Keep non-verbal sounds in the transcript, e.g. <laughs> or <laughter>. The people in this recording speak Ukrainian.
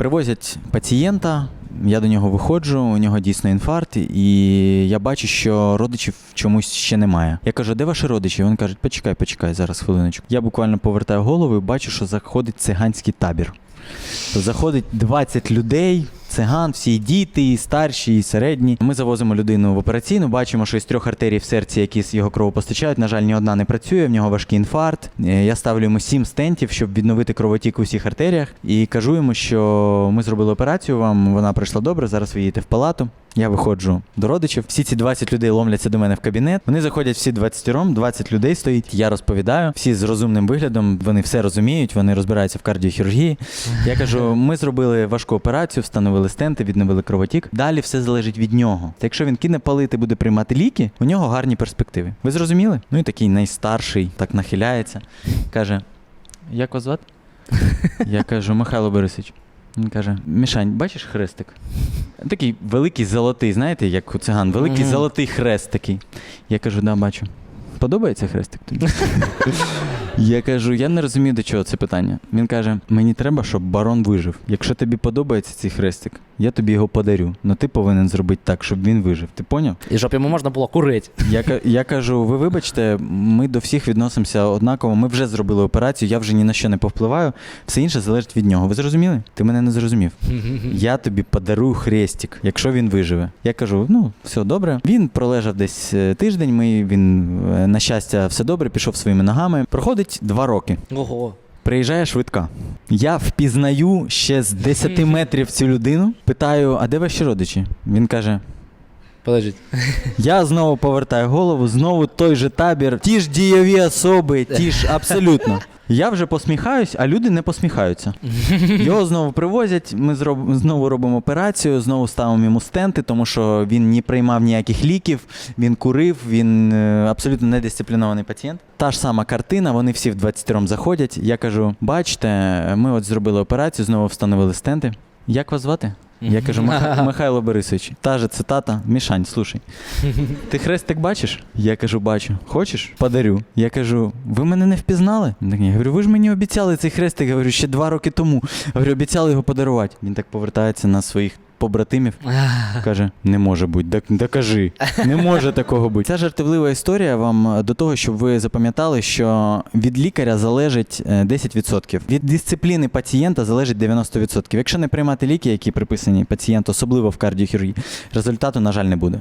Привозять пацієнта, я до нього виходжу, у нього дійсно інфаркт, і я бачу, що родичів чомусь ще немає. Я кажу, де ваші родичі? Він каже, почекай, почекай, зараз хвилиночку. Я буквально повертаю голову і бачу, що заходить циганський табір. Заходить 20 людей, циган, всі діти, і старші, і середні. Ми завозимо людину в операційну, бачимо, що із трьох артерій в серці, які з його крову постачають, на жаль, ні одна не працює, в нього важкий інфаркт. Е, Я ставлю йому сім стентів, щоб відновити кровотік у всіх артеріях. І кажу йому, що ми зробили операцію вам, вона пройшла добре, зараз ви їдете в палату. Я виходжу до родичів. Всі ці 20 людей ломляться до мене в кабінет. Вони заходять всі 20 ром, 20 людей стоїть. Я розповідаю. Всі з розумним виглядом, вони все розуміють, вони розбираються в кардіохірургії. Я кажу: <laughs> ми зробили важку операцію, встановили стенти, відновили кровотік. Далі все залежить від нього. Та якщо він кине палити, буде приймати ліки, у нього гарні перспективи. Ви зрозуміли? Ну і такий найстарший так нахиляється. Каже: Як вас звати? <laughs> Я кажу, Михайло Борисович. Він каже: Мішань, бачиш хрестик? Такий великий золотий, знаєте, як у циган, великий Мгм. золотий хрест такий. Я кажу, да, бачу. Подобається хрестик тобі? <laughs> Я кажу, я не розумію, до чого це питання. Він каже: мені треба, щоб барон вижив. Якщо тобі подобається цей хрестик, я тобі його подарю. але ти повинен зробити так, щоб він вижив. Ти поняв? І щоб йому можна було курити. Я, я кажу, ви вибачте, ми до всіх відносимося однаково. Ми вже зробили операцію, я вже ні на що не повпливаю. Все інше залежить від нього. Ви зрозуміли? Ти мене не зрозумів. <laughs> Я тобі подарую хрестик, якщо він виживе. Я кажу: ну, все добре. Він пролежав десь е, тиждень. Ми він, е, на щастя, все добре, пішов своїми ногами. Проходить два роки. Ого. Приїжджає швидка. Я впізнаю ще з 10 <laughs> метрів цю людину. Питаю, а де ваші родичі? Він каже: Подождіть. <laughs> я знову повертаю голову, знову той же табір, ті ж дієві особи, ті ж абсолютно. Я вже посміхаюсь, а люди не посміхаються. <laughs> Його знову привозять, ми зроб... знову робимо операцію, знову ставимо йому стенти, тому що він не приймав ніяких ліків, він курив, він е, абсолютно недисциплінований пацієнт. Та ж сама картина, вони всі в 20 ром заходять. Я кажу: бачите, ми от зробили операцію, знову встановили стенти. Як вас звати? Я кажу, «Миха- <laughs> Михайло Борисович, та же цитата, Мішань, слушай. Ти хрестик бачиш? Я кажу, бачу. Хочеш? Подарю. Я кажу, ви мене не впізнали? Він так, ні. Я говорю, ви ж мені обіцяли цей хрестик, я говорю, ще два роки тому. Я говорю, обіцяли його подарувати. Він так повертається на своїх побратимів. <laughs> Каже, не може бути, док- докажи. Не може такого бути. Ця жартівлива історія вам е, до того, щоб ви запам'ятали, що від лікаря залежить е, 10%. Від дисципліни пацієнта залежить 90%. Якщо не приймати ліки, які приписані пацієнту, особливо в кардіохірургії, результату, на жаль, не буде.